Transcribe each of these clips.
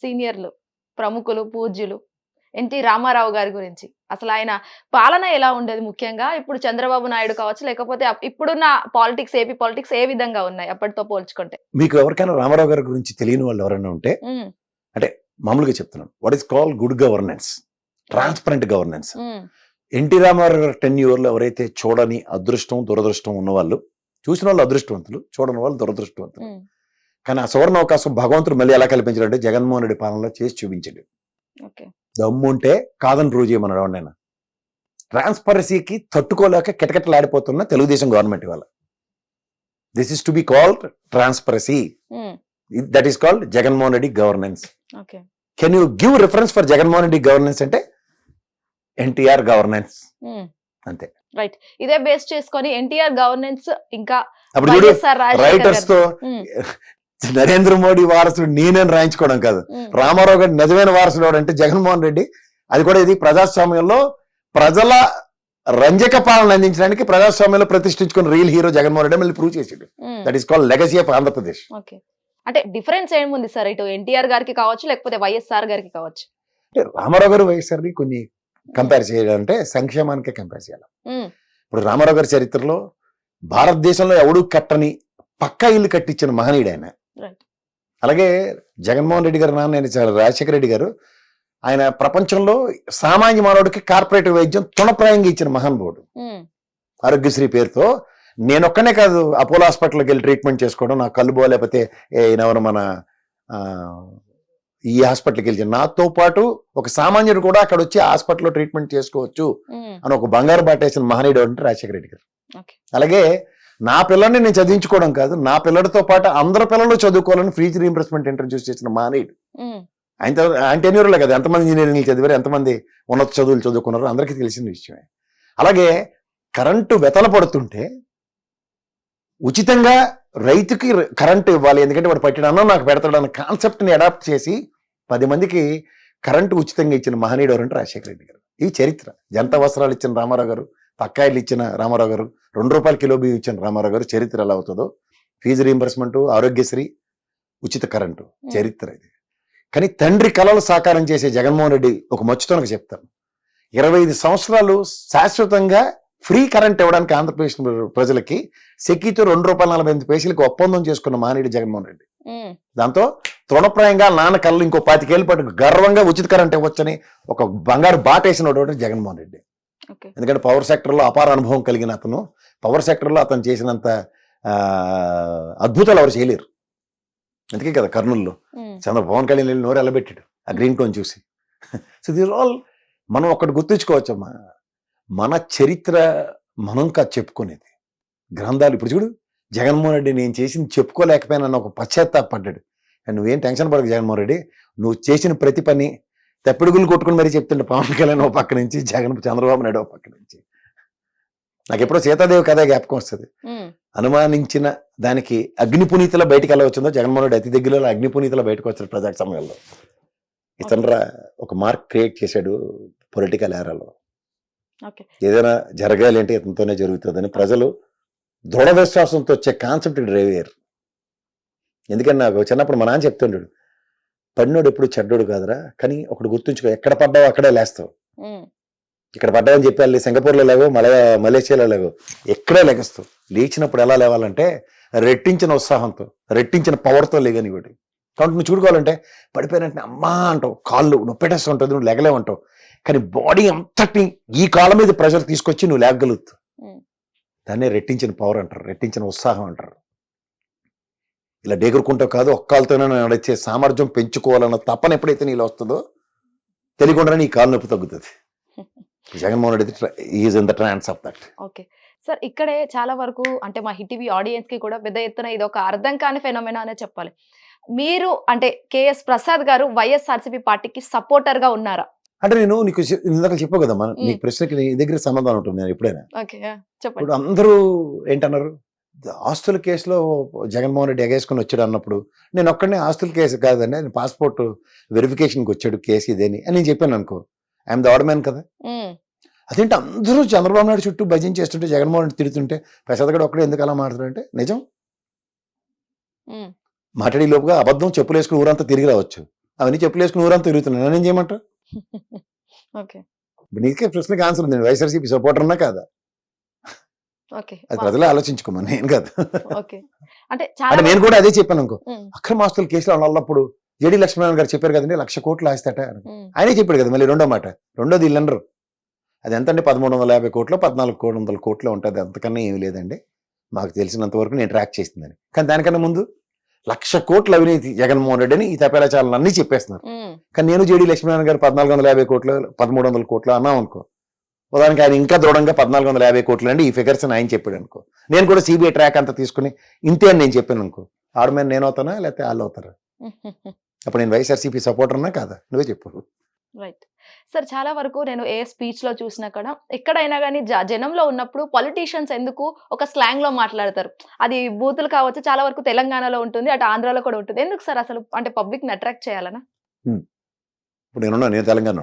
సీనియర్లు ప్రముఖులు పూజ్యులు ఎన్టీ రామారావు గారి గురించి. అసలు ఆయన పాలన ఎలా ఉండేది ముఖ్యంగా? ఇప్పుడు చంద్రబాబు నాయుడు కావచ్చు లేకపోతే ఇప్పుడున్న పాలిటిక్స్ ఏపీ పాలిటిక్స్ ఏ విధంగా ఉన్నాయి? అప్పటితో పోల్చుకుంటే. మీకు ఎవరికైనా రామారావు గారి గురించి తెలియని వాళ్ళు ఎవరైనా ఉంటే ఉమ్, మామూలుగా చెప్తున్నాను. What is call good governance? Transparent governance. NT Ramarao గారి టెన్లో ఎవరైతే చూడని అదృష్టం దురదృష్టం ఉన్నవాళ్ళు చూసిన వాళ్ళు అదృష్టవంతులు చూడని వాళ్ళు దురదృష్టవంతులు. కానీ ఆ సువర్ణ అవకాశం భగవంతుడు మళ్ళీ ఎలా కల్పించాడంటే జగన్మోహన్ రెడ్డి పాలనలో చేసి చూపించాడు. దమ్ము ఉంటే కాదని ప్రూవ్ చేయమన్నాడు ఎవరినైనా. ట్రాన్స్పరసీకి తట్టుకోలేక కిటకిటలాడిపోతున్న తెలుగుదేశం గవర్నమెంట్ ఇవాళ this is to be called transparency that is called Jaganmohan Reddy governance can you give reference for Jaganmohan Reddy governance అంటే? NTR governance um. అంతే. ఇదే బేస్ చేసుకొని ఎన్టీఆర్ గవర్నెన్స్ ఇంకా రైటర్స్. తో ఉమ్, నరేంద్ర మోడీ వారసుడు నేనని రాయించుకోవడం కాదు. రామారావు గారి నిజమైన వారసుడు అంటే జగన్మోహన్ రెడ్డి. అది కూడా ఇది ప్రజాస్వామ్యంలో ప్రజల రంజక పాలన అందించడానికి ప్రజాస్వామ్యంలో ప్రతిష్ఠించుకున్న రియల్ హీరో జగన్మోహన్ రెడ్డి మళ్ళీ ప్రూవ్ చేసాడు. That is called legacy of Andhra Pradesh అంటే డిఫరెన్స్ ఏముంది సార్? ఇటు ఎన్టీఆర్ గారికి కావచ్చు లేకపోతే వైఎస్ఆర్ గారికి కావచ్చు? అంటే రామారావు గారు వైఎస్ఆర్ని కొన్ని కంపేర్ చేయాలంటే సంక్షేమానికే కంపేర్ చేయాలి. ఇప్పుడు రామారావు గారి చరిత్రలో భారతదేశంలో ఎవడు కట్టని పక్కా ఇల్లు కట్టించిన మహనీయుడు ఆయన. అలాగే జగన్మోహన్ రెడ్డి గారు నాన్న చ- రాజశేఖర రెడ్డి గారు ఆయన ప్రపంచంలో సామాన్య మానవుడికి కార్పొరేట్ వైద్యం తుణప్రాయంగా ఇచ్చిన మహానుభావుడు ఉమ్, ఆరోగ్యశ్రీ పేరుతో నేను ఒక్కనే కాదు అపోలో హాస్పిటల్కి వెళ్ళి ట్రీట్మెంట్ చేసుకోవడం నాకు కళ్ళు బో లేకపోతే ఎవరు మన ఆ, ఈ హాస్పిటల్కి వెళ్ళి నాతో పాటు ఒక సామాన్యుడు కూడా అక్కడ వచ్చి హాస్పిటల్లో ట్రీట్మెంట్ చేసుకోవచ్చు ఉమ్, అని ఒక బంగారు బాటేసిన మహనీయుడు అంటే రాజశేఖర రెడ్డి గారు. అలాగే నా పిల్లల్ని నేను చదివించుకోవడం కాదు నా పిల్లడితో పాటు అందరు పిల్లలు చదువుకోవాలని ఫీజు రీంబర్స్మెంట్ ఇంట్రడ్యూస్ చేసిన ఉమ్, ఆయన ఆయన టెన్యూర్లే కదా ఎంతమంది ఇంజనీరింగ్ చదివారు ఎంతమంది ఉన్నత చదువులు చదువుకున్నారో అందరికీ తెలిసిన విషయమే. అలాగే కరెంటు వెతల పడుతుంటే ఉచితంగా రైతుకి కరెంటు ఇవ్వాలి ఎందుకంటే వాడు పట్టిన అన్నం నాకు పెడతాడు అన్న కాన్సెప్ట్ని అడాప్ట్ చేసి పది మందికి కరెంటు ఉచితంగా ఇచ్చిన మహనీయుడు ఎవరంటే రాజశేఖర రెడ్డి గారు. ఇది చరిత్ర జంట వస్త్రాలు ఇచ్చిన రామారావు గారు పక్కాయిలు ఇచ్చిన రామారావు గారు రెండు రూపాయల కిలో బియ్యం ఇచ్చిన రామారావు గారు చరిత్ర ఎలా అవుతుందో. ఫీజు రీంబర్స్మెంట్ ఆరోగ్యశ్రీ ఉచిత కరెంటు చరిత్ర ఇది. కానీ తండ్రి కళలు సాకారం చేసే జగన్మోహన్ రెడ్డి ఒక మచ్చుతోనకు చెప్తాను. ఇరవై ఐదు సంవత్సరాలు శాశ్వతంగా ఫ్రీ కరెంట్ ఇవ్వడానికి ఆంధ్రప్రదేశ్ ప్రజలకి సెకీతో రెండు రూపాయల నలభై ఎనిమిది పైసలకి ఒప్పందం చేసుకున్న మానేడు జగన్మోహన్ రెడ్డి. దాంతో తృణప్రాయంగా నాన్న కళ్ళు ఇంకో పాతికేళ్ళ పాటు గర్వంగా ఉచిత కరెంట్ ఇవ్వచ్చని ఒక బంగారు బాటేసిన జగన్మోహన్ రెడ్డి. ఎందుకంటే పవర్ సెక్టర్లో అపార అనుభవం కలిగిన అతను. పవర్ సెక్టర్లో అతను చేసినంత అద్భుతాలు ఎవరు చేయలేరు. అందుకే కదా కర్నూలులో. చంద్ర పవన్ కళ్యాణ్ వెళ్ళి నోరు ఎల్లబెట్టాడు ఆ గ్రీన్ టోన్ చూసి. సో దీస్ ఆల్ మనం ఒకటి గుర్తుంచుకోవచ్చమ్మా. మన చరిత్ర మనం కాదు చెప్పుకునేది. గ్రంథాలు ఇప్పుడు చూడు. జగన్మోహన్ రెడ్డి నేను చేసింది చెప్పుకోలేకపోయినా ఒక పశ్చాత్తాపడ్డాడు. నువ్వేం టెన్షన్ పడకు జగన్మోహన్ రెడ్డి. నువ్వు చేసిన ప్రతి పని తెప్పిడుగులు కొట్టుకుని మరీ చెప్తుండే పవన్ కళ్యాణ్ ఒక పక్క నుంచి జగన్ చంద్రబాబు నాయుడు ఒక పక్క నుంచి. నాకు ఎప్పుడో సీతాదేవి కథ జ్ఞాపకం వస్తుంది. అనుమానించిన దానికి అగ్ని పునీతలో బయటికి ఎలా వచ్చిందో జగన్మోహన్ రెడ్డి అతి దగ్గరలో అగ్ని పునీతలో బయటకు వచ్చాడు ప్రజా సమయంలో. ఇతను ఒక మార్క్ క్రియేట్ చేశాడు పొలిటికల్ ఏరాలో. ఏదైనా జరగాలి అంటే ఇతనితోనే జరుగుతుందని ప్రజలు దృఢ విశ్వాసంతో వచ్చే కాన్సెప్ట్ డ్రైవ్ అయ్యారు ఎందుకని నాకు చిన్నప్పుడు మా నాన్న చెప్తుండడు పడినోడు ఎప్పుడు చెడ్డోడు కాదురా. కానీ ఒకటి గుర్తుంచుకో ఎక్కడ పడ్డావు అక్కడే లేస్తావు. ఇక్కడ పడ్డావని చెప్పి వెళ్ళి సింగపూర్లో లేవో మలయా మలేషియాలో లేవో. ఎక్కడే లెగస్తావు. లేచినప్పుడు ఎలా లేవాలంటే రెట్టించిన ఉత్సాహంతో రెట్టించిన పవర్తో లేగని ఒకటి కాబట్టి నువ్వు చూడుకోవాలంటే పడిపోయినట్టు అమ్మా అంటావు. కాళ్ళు నొప్పెటేస్తూ ఉంటుంది నువ్వు లెగలేవంటావు కానీ బాడీ అంతటి ఈ కాళ్ళ మీద ప్రెషర్ తీసుకొచ్చి నువ్వు లేగలుగుతావు. దాన్నే రెట్టించిన పవర్ అంటారు రెట్టించిన ఉత్సాహం అంటారు. ఇలా డేగురుకుంటావు కాదు ఒక్కళ్ళతోనే నడిచే సామర్థ్యం పెంచుకోవాలన్న తపన ఎప్పుడైతే నీలో వస్తుందో తెలియకుండానే నీ కాలు నొప్పి తగ్గుతుంది. Jaganmohan Reddy is in the trance of that okay. Sir ఇక్కడే చాలా వరకు అంటే మా హిటీవీ ఆడియన్స్కి కూడా పెద్ద ఎత్తున ఇది ఒక అర్థం కాని ఫెనోమెనా అనే చెప్పాలి. మీరు అంటే కేఎస్ ప్రసాద్ గారు వైఎస్ఆర్సీపీ పార్టీకి సపోర్టర్గా ఉన్నారా? అంటే నేను నీకు ఇందాక చెప్పావు కదా మన. నీకు ప్రశ్నకి నీ దగ్గర సమాధానం ఉంటుంది నేను ఎప్పుడైనా. ఓకే చెప్పండి. ఇప్పుడు అందరూ ఏంటన్నారు? ఆస్తుల కేసులో జగన్మోహన్ రెడ్డి ఎగేసుకుని వచ్చాడు అన్నప్పుడు నేను ఒక్కడనే ఆస్తుల కేసు కాదండి ఆయన పాస్పోర్ట్ వెరిఫికేషన్కి వచ్చాడు కేసు ఇదేని అని నేను చెప్పాను అనుకో. ఐఎమ్ ద మ్యాన్ కదా. అదేంటి అందరూ చంద్రబాబు నాయుడు చుట్టూ భజన చేస్తుంటే జగన్మోహన్ రెడ్డి తిడుతుంటే ప్రసాద్ గడు ఒక్కడే ఎందుకు అలా మాట్లాడుతుంటే నిజం? మాట్లాడే లోపుగా అబద్ధం చెప్పులు వేసుకుని ఊరంతా తిరిగి రావచ్చు. అవన్నీ చెప్పులు వేసుకుని ఊరంతా తిరుగుతున్నాను నేనేం చేయమంటా నీకే ప్రశ్నకి ఆన్సర్ ఉంది. నేను వైఎస్ఆర్సీపీ సపోర్టర్ అన్నా కాదా? అది ప్రజలే ఆలోచించుకోమని నేను కాదు. అంటే చాలా నేను కూడా అదే చెప్పాను అనుకో. ఉమ్, అక్రమాస్తుల కేసులో ఉన్నప్పుడు జేడి లక్ష్మీనారాయణ గారు చెప్పారు కదండి లక్ష కోట్లు ఆస్తట ఆయనే చెప్పాడు కదా మళ్ళీ రెండో మాట. రెండోది వీళ్ళందరూ అది ఎంత అంటే పదమూడు వందల యాభై కోట్లు పద్నాలుగు కోటి వందల కోట్లు ఉంటుంది. అంతకన్నా ఏమీ లేదండి. మాకు తెలిసినంత వరకు నేను ట్రాక్ చేసిందని. కానీ దానికన్నా ముందు లక్ష కోట్ల అవినీతి జగన్మోహన్ రెడ్డి అని ఈ తపేలాచారాలు అన్ని చెప్పేస్తున్నారు. కానీ నేను జేడి లక్ష్మీనారాయణ గారు పద్నాలుగు వందల యాభై కోట్లు పదమూడు వందల కోట్లు అన్నాం అనుకో. ఉదాహరణకి ఆయన ఇంకా దృఢంగా పద్నాలుగు వందల యాభై కోట్లు అండి. ఈ ఫిగర్స్ ఆయన చెప్పాడు అనుకో. నేను కూడా సిబిఐ ట్రాక్ అంతా తీసుకుని ఇంతే అని నేను చెప్పాను అనుకో. ఆడ మీద నేను అవుతానా? లేకపోతే వాళ్ళు అవుతారా? అప్పుడు నేను వైఎస్ఆర్సీపీ సపోర్టర్ అన్నా కాదా? నువ్వే చెప్పు. రైట్ సార్ చాలా వరకు నేను ఏ స్పీచ్లో చూసినా కూడా ఎక్కడైనా కానీ జనంలో ఉన్నప్పుడు పొలిటీషియన్స్ ఎందుకు ఒక స్లాంగ్లో మాట్లాడతారు? అది బూతులు కావచ్చు చాలా వరకు తెలంగాణలో ఉంటుంది అటు ఆంధ్రాలో కూడా ఉంటుంది. ఎందుకు సార్ అసలు అంటే పబ్లిక్ని అట్రాక్ట్ చేయాలనా? ఇప్పుడు నేనున్నా నేను తెలంగాణ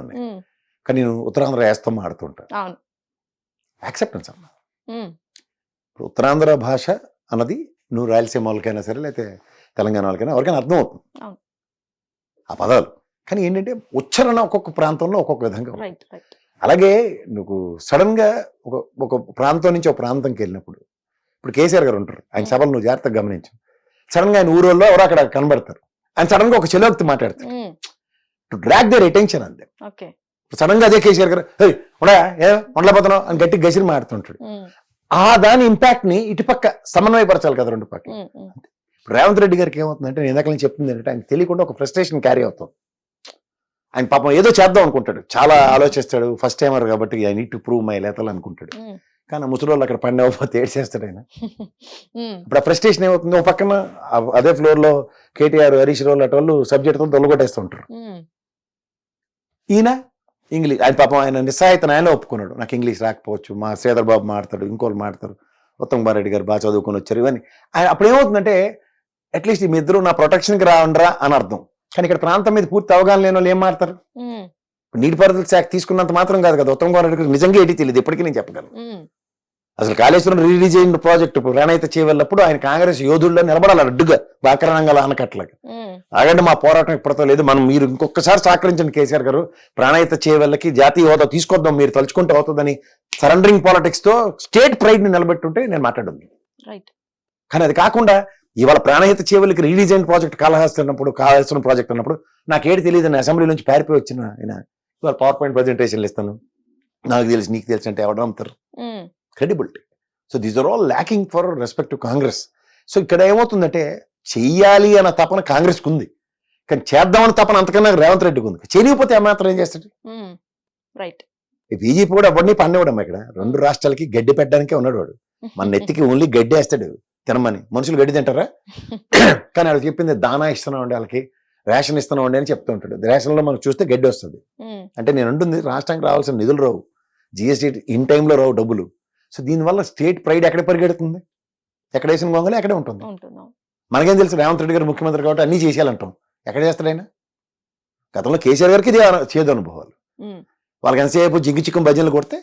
కానీ నేను ఉత్తరాంధ్ర వేస్తాం ఆడుతుంటా. అవును. యాక్సెప్టెన్స్ ఉమ్, ఇప్పుడు ఉత్తరాంధ్ర భాష అన్నది నువ్వు రాయలసీమ వాళ్ళకైనా సరే లేకపోతే తెలంగాణ వాళ్ళకైనా ఎవరికైనా అర్థం అవుతుంది. ఆ పదాలు. కానీ ఏంటంటే ఉచ్చారణ ఒక్కొక్క ప్రాంతంలో ఒక్కొక్క విధంగా అలాగే నువ్వు సడన్గా ఒక ఒక ప్రాంతం నుంచి ఒక ప్రాంతంకి వెళ్ళినప్పుడు ఇప్పుడు కేసీఆర్ గారు ఉంటారు ఆయన సభలు నువ్వు జాగ్రత్తగా గమనించు. సడన్గా ఆయన ఊరోళ్ళు ఎవరో అక్కడ కనబడతారు. ఆయన సడన్గా ఒక చెలోక్తి మాట్లాడతారు డ్రాక్ దర్ అటెన్షన్ అంతే ఓకే. సడన్గా అదే కేసీఆర్ గారు "ఏయ్, ఉండయా ఏ ఉండలేకపోతున్నావు అని గట్టి గసిరి మాడుతుంటాడు ఉమ్, ఆ దాని ఇంపాక్ట్ని ఇటుపక్క సమన్వయపరచాలి కదా రెండు పక్క రేవంత్ రెడ్డి గారికి ఏమవుతుందంటే నేను ఇందాక నేను చెప్తుంది ఏంటంటే ఆయన తెలియకుండా ఒక ఫ్రస్ట్రేషన్ క్యారీ అవుతుంది. ఆయన పాపం ఏదో చేద్దాం అనుకుంటాడు. చాలా ఆలోచిస్తాడు ఫస్ట్ టైమర్ కాబట్టి I need to prove my లేతలు అనుకుంటాడు. కానీ ఆ ముసలి వాళ్ళు అక్కడ పని అవ్వకపోతే ఏడ్చేస్తాడు ఆయన. ఇప్పుడు ఆ ఫ్రస్ట్రేషన్ ఏమవుతుంది ఒక పక్కన అదే ఫ్లోర్లో కేటీఆర్ హరీష్ రావు అటు వాళ్ళు సబ్జెక్ట్తో దొల్లగొట్టేస్తూ ఉంటారు. ఈయన ఇంగ్లీష్ ఆయన పాపం ఆయన నిస్సాయితను ఆయన ఒప్పుకున్నాడు. నాకు ఇంగ్లీష్ రాకపోవచ్చు మా శ్రీధర్ బాబు మాడతాడు ఇంకోళ్ళు మాడతారు ఉత్తమ్ కుమార్ రెడ్డి గారు బాగా చదువుకొని వచ్చారు ఇవన్నీ. ఆయన అప్పుడు ఏమవుతుందంటే అట్లీస్ట్ మీ ఇద్దరు నా ప్రొటెక్షన్కి రావండ్రా అని అర్థం. కానీ ఇక్కడ ప్రాంతం మీద పూర్తి అవగాహన లేని వాళ్ళు ఏం మాడతారు? నీటిపారుదల శాఖ తీసుకున్నంత మాత్రం కాదు కదా ఉత్తమ్ కుమార్ రెడ్డి నిజంగా ఏంటి తెలియదు ఇప్పటికీ నేను చెప్పగలను. అసలు కాళేశ్వరం రీడిజైన్ ప్రాజెక్టు ప్రణాళిత చేయవల్లప్పుడు ఆయన కాంగ్రెస్ యోధుల్లో నిలబడాలి అడ్డుగా బాకరణంగా ఆనకట్లకి ఉమ్, ఆగండి మా పోరాటం ఇప్పటితో లేదు. మనం మీరు ఇంకొకసారి సహకరించండి కేసీఆర్ గారు. ప్రాణాయిత చేయవల్లకి జాతీయ హోదా తీసుకొద్దాం మీరు తలుచుకుంటే అవుతుందని సరెండరింగ్ పాలిటిక్స్తో స్టేట్ ప్రైడ్ని నిలబెట్టుంటే నేను మాట్లాడింది. రైట్. కానీ అది కాకుండా ఇవాళ ప్రాణహిత చేయవలకి రీడిజైన్ ప్రాజెక్ట్ కాళహస్తి అన్నప్పుడు కాళేశ్వరం ప్రాజెక్ట్ అన్నప్పుడు నాకేటి తెలియదు అని అసెంబ్లీ నుంచి పారిపోయి వచ్చిన ఆయన. ఇవాళ పవర్ పాయింట్ ప్రజెంటేషన్లు ఇస్తాను. నాకు తెలిసి నీకు తెలిసి అంటే ఎవరు నమ్ముతారు? ఉమ్, credibility. So these are all lacking for respect to Congress. So ఇక్కడ ఏమవుతుందంటే చెయ్యాలి అన్న తపన కాంగ్రెస్కి ఉంది కానీ చేద్దామని తపన అంతకన్నా రేవంత్ రెడ్డికి ఉంది చేయకపోతే ఆ మాత్రం ఏం చేస్తాడు? రైట్. బీజేపీ కూడా ఎవరిని పన్నివ్వడం ఇక్కడ. రెండు రాష్ట్రాలకి గడ్డి పెట్టడానికే ఉన్నాడు వాడు. మన నెత్తికి ఓన్లీ గడ్డి వేస్తాడు. తినమని. మనుషులు గడ్డి తింటారా? కానీ వాళ్ళకి చెప్పింది దానా ఇస్తున్నాం అండి వాళ్ళకి. రేషన్ ఇస్తున్నాం అండి అని చెప్తూ ఉంటాడు. రేషన్లో మనకు చూస్తే గడ్డి వస్తుంది. అంటే నేను అంటుంది రాష్ట్రానికి రావాల్సిన నిధులు రావు. జిఎస్టీ ఇన్ టైంలో రావు డబ్బులు. సో దీనివల్ల స్టేట్ ప్రైడ్ ఎక్కడ పరిగెడుతుంది? ఎక్కడ వేసిన గొంగలు ఎక్కడే ఉంటుంది? మనకేం తెలుసు? రేవంత్ రెడ్డి గారు ముఖ్యమంత్రి కాబట్టి అన్నీ చేసేయాలంటాం. ఎక్కడ చేస్తాడు ఆయన? గతంలో కేసీఆర్ గారికి ఇది చేదు అనుభవాలు. వాళ్ళకి ఎంతసేపు జిగ్గు చిక్కం భజనలు కొడితే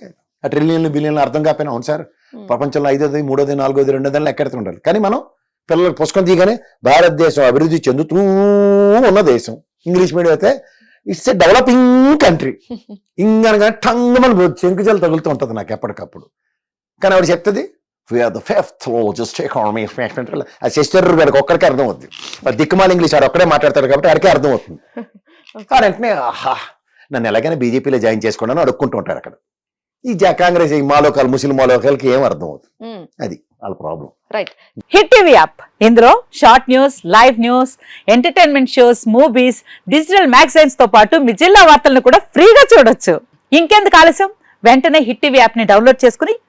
ఆ ట్రిలియన్లు బిలియన్లు అర్థం కాకపోయినా అవును సార్. ప్రపంచంలో ఐదోది మూడోది నాలుగోది రెండోది ఎక్కడితే ఉండాలి. కానీ మనం పిల్లలకు పుస్తకం తీయగానే భారతదేశం అభివృద్ధి చెందుతూ ఉన్న దేశం. ఇంగ్లీష్ మీడియం అయితే ఇట్స్ ఎ డెవలపింగ్ కంట్రీ. ఇంకనగా టంగమని చెంకుజలు తగులుతూ ఉంటుంది నాకు ఎప్పటికప్పుడు. కానీ ఆవిడ చెప్తుంది we're the fifth largest economy ఆ సిస్టర్ గారికి ఒక్కడికే అర్థం అవుతుంది దిక్కుమాల ఇంగ్లీష్ ఆడు ఒక్కడే మాట్లాడతాడు కాబట్టి ఆడికే అర్థం అవుతుంది కానీ వెంటనే ఆహా నన్ను ఎలాగైనా బీజేపీలో జాయిన్ చేసుకోండి అడుక్కుంటూ ఉంటారు అక్కడ. ఈ జా కాంగ్రెస్ ఈ మాలోకాలు ముస్లిం మాలోకాలకి ఏం అర్థం అవుతుంది ఉమ్, అది వాళ్ళ problem right hit TV app ఇందులో short news live news entertainment shows movies digital మ్యాగజైన్స్తో పాటు మీ జిల్లా వార్తలను కూడా ఫ్రీగా చూడొచ్చు. ఇంకెందుకు ఆలస్యం? వెంటనే హిట్ టీవీ యాప్ని డౌన్లోడ్ చేసుకుని